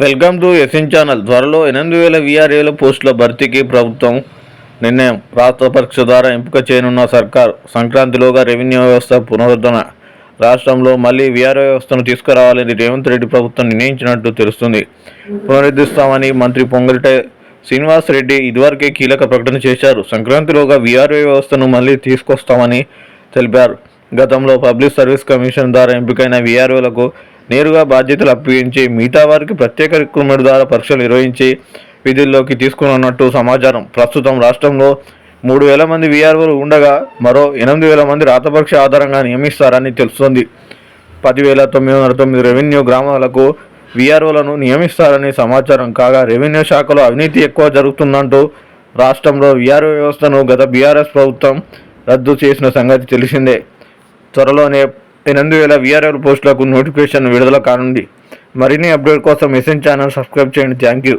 Welcome to SN channel. త్వరలో ఎనిమిది వేల విఆర్ఏల పోస్టుల భర్తీకి ప్రభుత్వం నిర్ణయం. రాష్ట్ర పరీక్ష ద్వారా ఎంపిక చేయనున్న సర్కార్ సంక్రాంతిలోగా రెవెన్యూ వ్యవస్థ పునరుద్ధరణ. రాష్ట్రంలో మళ్ళీ విఆర్ఏ వ్యవస్థను తీసుకురావాలని రేవంత్ రెడ్డి ప్రభుత్వం నిర్ణయించినట్టు తెలుస్తుంది. పునరుద్ధరిస్తామని మంత్రి పొంగలిటే శ్రీనివాస్ రెడ్డి ఇదివరకే కీలక ప్రకటన చేశారు. సంక్రాంతిలోగా విఆర్ఏ వ్యవస్థను మళ్ళీ తీసుకొస్తామని తెలిపారు. గతంలో పబ్లిక్ సర్వీస్ కమిషన్ ద్వారా ఎంపికైన విఆర్ఓలకు నేరుగా బాధ్యతలు అప్పగించి మిగతా వారికి ప్రత్యేక రిక్రూట్మెంట్ ద్వారా పరీక్షలు నిర్వహించి విధుల్లోకి తీసుకున్నట్టు సమాచారం. ప్రస్తుతం రాష్ట్రంలో మూడు వేల మంది వీఆర్ఓలు ఉండగా మరో ఎనిమిది వేల మంది రాత పరీక్ష ఆధారంగా నియమిస్తారని తెలుస్తోంది. పదివేల తొమ్మిది వందల తొమ్మిది రెవెన్యూ గ్రామాలకు వీఆర్ఓలను నియమిస్తారని సమాచారం కాగా రెవెన్యూ శాఖలో అవినీతి ఎక్కువ జరుగుతుందంటూ రాష్ట్రంలో వీఆర్ఓ వ్యవస్థను గత బీఆర్ఎస్ ప్రభుత్వం రద్దు చేసిన సంగతి తెలిసిందే. త్వరలోనే ఎనిమిది వేల విఆర్ఎల్ పోస్టులకు నోటిఫికేషన్ విడుదల కానుంది. మరిన్ని అప్డేట్ కోసం ఎస్ఎన్ ఛానల్ సబ్స్క్రైబ్ చేయండి. Thank you